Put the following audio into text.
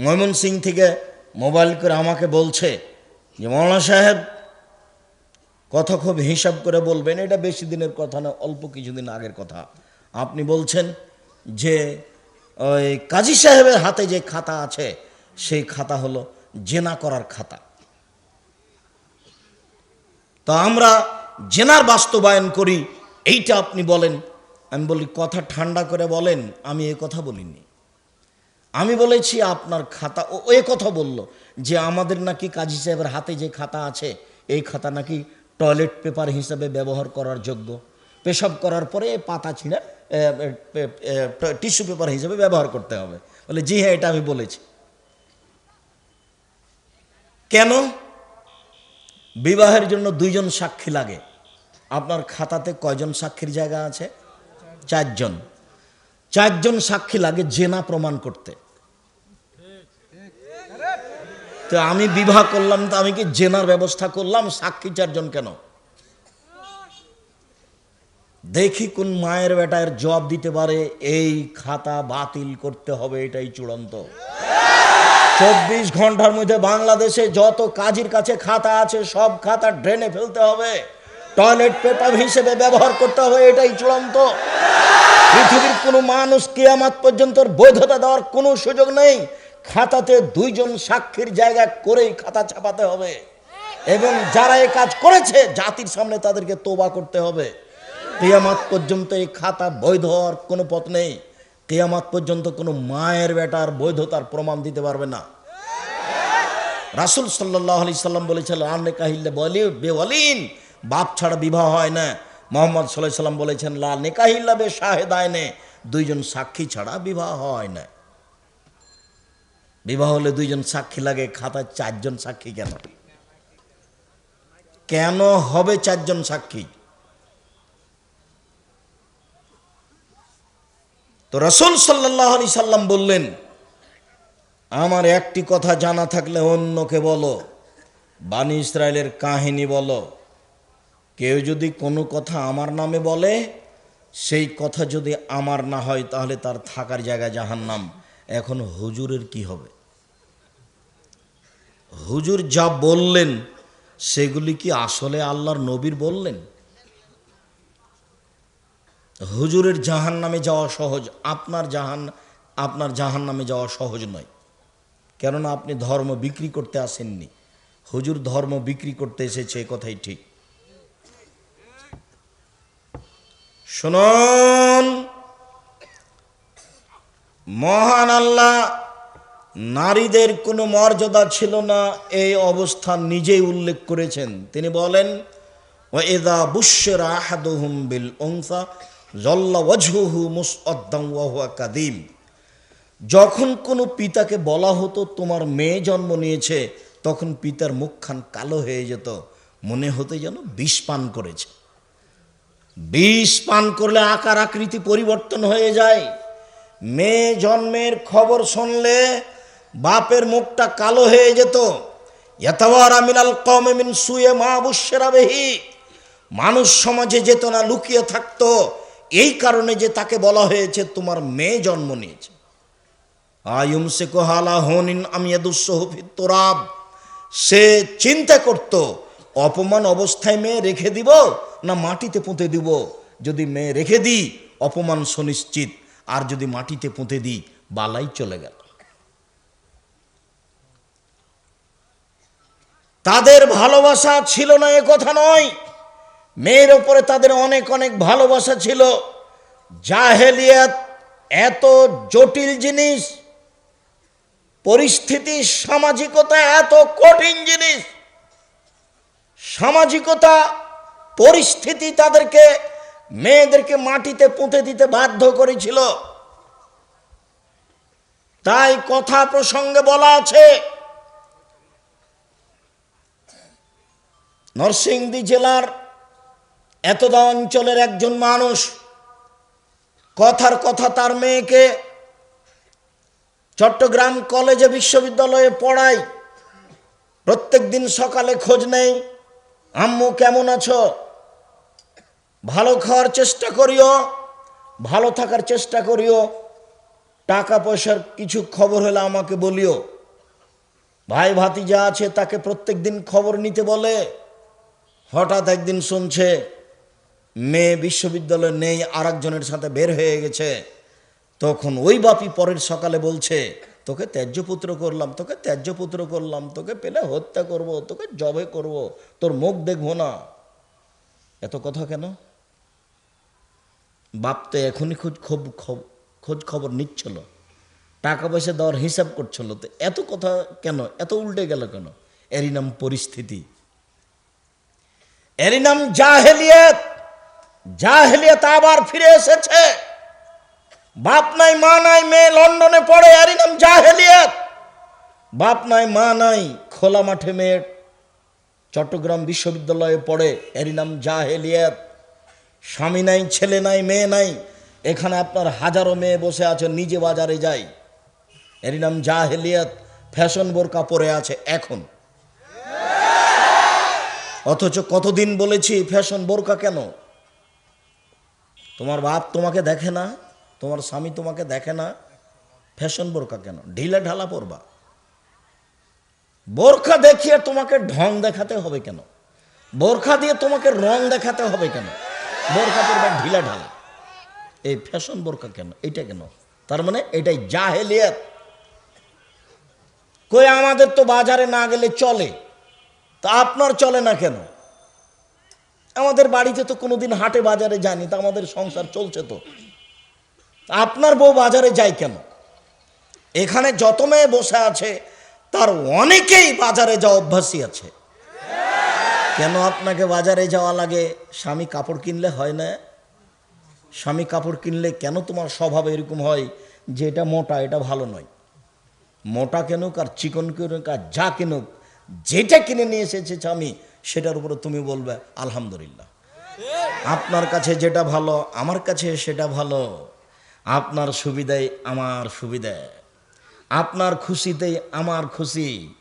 ময়মনসিং থেকে মোবাইল করে আমাকে বলছে যে, মৌলানা সাহেব, কথা খুব হিসাব করে বলবেন। এটা বেশি দিনের কথা না, অল্প কিছুদিন আগের কথা। আপনি বলছেন যে, ওই কাজী সাহেবের হাতে যে খাতা আছে, সেই খাতা হলো জেনা করার খাতা। তো আমরা জেনার বাস্তবায়ন করি, এইটা আপনি বলেন। আমি বলি, কথা ঠান্ডা করে বলেন, আমি এ কথা বলিনি। আমি বলেছি, আপনার খাতা, ও এ কথা বলল যে আমাদের নাকি কাজী সাহেবের হাতে যে খাতা আছে, এই খাতা নাকি টয়লেট পেপার হিসেবে ব্যবহার করার যোগ্য। পেশাব করার পরে পাতা ছিঁড়ে টিস্যু পেপার হিসেবে ব্যবহার করতে হবে। বলে, জি হ্যাঁ এটা আমি বলেছি। কেন? বিবাহের জন্য দুইজন সাক্ষী লাগে। আপনার খাতাতে কয়জন সাক্ষীর জায়গা আছে? চারজন। চারজন সাক্ষী লাগে জেনা প্রমাণ করতে। তো আমি বিবাহ করলাম, তো আমি কি জেনার ব্যবস্থা করলাম, সাক্ষী চারজন কেন? দেখি কোন মায়ের বেটার জবাব দিতে পারে, এই খাতা বাতিল করতে হবে, এটাই চূড়ান্ত। চব্বিশ ঘণ্টার মধ্যে বাংলাদেশে যত কাজের কাছে খাতা আছে, সব খাতা ড্রেনে ফেলতে হবে। টয়লেট পেপার হিসেবে ব্যবহার করতে হবে, এটাই চূড়ান্ত। পৃথিবীর কোনো মানুষ কিয়ামাত পর্যন্ত বৈধতা দেওয়ার কোনো সুযোগ নেই। খাতাতে দুইজন সাক্ষীর জায়গা করেই খাতা ছাপাতে হবে। এবং যারা এই কাজ করেছে, জাতির সামনে তাদেরকে তোবা করতে হবে। কেয়ামাত পর্যন্ত এই খাতা বৈধ হওয়ার কোনো পথ নেই। কেয়ামাত পর্যন্ত কোনো মায়ের বেটার বৈধতার প্রমাণ দিতে পারবে না। রাসুল সাল্লাহ আলি সাল্লাম বলেছিল আনে কাহিল্লে বলি, বেওয়ালিন, বাপ ছাড়া বিবাহ হয় না। মোহাম্মদ সাল্লাহ সাল্লাম বলেছেন, লা নেকাহিল্লা বে শাহেদায় নে দুইজন সাক্ষী ছাড়া বিবাহ হয় না। বিবাহ হলে দুইজন সাক্ষী লাগে, খাতায় চারজন সাক্ষী কেন? কেন হবে চারজন সাক্ষী? তো রসুল সাল্লাহ আলি সাল্লাম বললেন, আমার একটি কথা জানা থাকলে অন্যকে বলো, বানি ইসরায়েলের কাহিনী বলো। কেউ যদি কোনো কথা আমার নামে বলে, সেই কথা যদি আমার না হয়, তাহলে তার থাকার জায়গা জাহান্নাম। এখন হুজুরের কি হবে? হুজুর যা বললেন, সেগুলি কি আসলে আল্লাহর নবীর বললেন? হুজুরের জাহান নামে যাওয়া সহজ, আপনার জাহান আপনার জাহান নামে যাওয়া সহজ নয়। কেননা আপনি ধর্ম বিক্রি করতে আসেননি। হুজুর ধর্ম বিক্রি করতে এসেছে কথাই ঠিক। শুনুন, মহান আল্লাহ নারীদের কোনো মর্যাদা ছিল না, এই অবস্থান নিজেই উল্লেখ করেছেন। তিনি বলেন ওয়েদা বুশের আহাদুহুম বিল অংসা জল্লা ওয়াজহুহু মুসঅদ্দাম ওয়াহুয়া কাদিম। যখন কোনো পিতাকে বলা হতো, তোমার মেয়ে জন্ম নিয়েছে, তখন পিতার মুখখান কালো হয়ে যেত, মনে হতে যেন বিষ পান করেছে। বিষ পান করলে আকার আকৃতি পরিবর্তন হয়ে যায়। মেয়ে জন্মের খবর শুনলে বাপের মুখটা কালো হয়ে যেত। ইয়াতাওয়ারা মিনাল কওমে মিন সুয়ে মাহবুশেরা বেহি। মানুষ সমাজে যেত না, লুকিয়ে থাকতো। এই কারণে যে তাকে বলা হয়েছে, তোমার মেয়ে জন্ম নিয়েছে। আয়ুম সে কোহালা হনিন আমিয়াদুসহফিত তোরাব। সে চিন্তা করত, অপমান অবস্থায় মেয়ে রেখে দিব না মাটিতে পুঁতে দিব? যদি মেয়ে রেখে দিই, অপমান সুনিশ্চিত। আর যদি মাটিতে পুঁতে দিই, বালাই চলে গেল। তাদের ভালোবাসা ছিল না, এ কথা নয়। মেয়ের ওপরে তাদের অনেক অনেক ভালোবাসা ছিল। জাহেলিয়াত এত জটিল জিনিস, পরিস্থিতি, সামাজিকতা এত কঠিন জিনিস। সামাজিকতা, পরিস্থিতি তাদেরকে, মেয়েদেরকে মাটিতে পুঁতে দিতে বাধ্য করেছিল। তাই কথা প্রসঙ্গে বলা আছে নরসিংদী জেলার এতদা অঞ্চলের একজন মানুষ, কথার কথা তার মেয়েকে চট্টগ্রাম কলেজে বিশ্ববিদ্যালয়ে পড়াই প্রত্যেক দিন সকালে খোঁজ নেই, আম্মু কেমন আছো? ভালো খাওয়ার চেষ্টা করিও, ভালো থাকার চেষ্টা করিও, টাকা পয়সার কিছু খবর হলে আমাকে বলিও। ভাই ভাতি যা আছে, তাকে প্রত্যেক দিন খবর নিতে বলে। হঠাৎ একদিন শুনছে, মেয়ে বিশ্ববিদ্যালয়ে নেই আর একজনের সাথে বের হয়ে গেছে। তখন ওই বাপি পরের সকালে বলছে, তোকে ত্যায্যপুত্র করলাম, তোকে ত্যায্যপুত্র করলাম, তোকে পেলে হত্যা করব, তোকে জবে করব, তোর মুখ দেখব না। এত কথা কেন? বাপ তো এখনই খোঁজ খব, খব- খোঁজ খবর নিচ্ছিল। টাকা পয়সা দেওয়ার হিসাব করছিল। তো এত কথা কেন? এত উল্টে গেল কেন? এরই নাম পরিস্থিতি। এরই নাম জাহেলিয়াত। জাহেলিয়াত আবার ফিরে এসেছে। বাপ নাই, মা নাই, মেয়ে লন্ডনে পড়ে, এরই নাম জাহেলিয়াত। বাপ নাই, মা নাই, খোলা মাঠে মেয়ে চট্টগ্রাম বিশ্ববিদ্যালয়ে পড়ে, এরই নাম জাহেলিয়াত। স্বামী নাই, ছেলে নাই, মেয়ে নাই, এখানে আপনার হাজারো মেয়ে বসে আছে, নিজে বাজারে যাই এরই নাম জাহেলিয়াত, ফ্যাশন বোরকা পরে আছে, এখন। অথচ কতদিন বলেছি, ফ্যাশন বোরকা কেন? তোমার বাপ তোমাকে দেখে না, তোমার স্বামী তোমাকে দেখে না, ফ্যাশন বোরকা কেন? ঢিলা ঢালা পরবা। বোরখা দেখিয়ে তোমাকে ঢং দেখাতে হবে কেন? বোরখা দিয়ে তোমাকে রং দেখাতে হবে কেন? বোরখা পরবা ঢিলা ঢালা। এই ফ্যাশন বোরখা কেন? এটা কেন? তার মানে এটাই জাহেলিয়াত। কই আমাদের তো বাজারে না গেলে চলে। তা আপনার চলে না কেন? আমাদের বাড়িতে তো কোনোদিন হাটে বাজারে যায়নি, তা আমাদের সংসার চলছে তো। আপনার বউ বাজারে যায় কেন? এখানে যত মেয়ে বসে আছে, তার অনেকেই বাজারে যাওয়া অভ্যাসই আছে। কেন আপনাকে বাজারে যাওয়া লাগে? স্বামী কাপড় কিনলে হয় না? স্বামী কাপড় কিনলে কেন তোমার স্বভাব এরকম হয় যে এটা মোটা, এটা ভালো নয়? মোটা কেনুক আর চিকন কেনুক আর যা কেনুক যেটা কিনে নিয়ে এসেছে স্বামী, সেটার উপরে তুমি বলবে, আলহামদুলিল্লাহ। আপনার কাছে যেটা ভালো, আমার কাছে সেটা ভালো। আপনার সুবিধাই আমার সুবিধা। আপনার খুশিতেই আমার খুশি।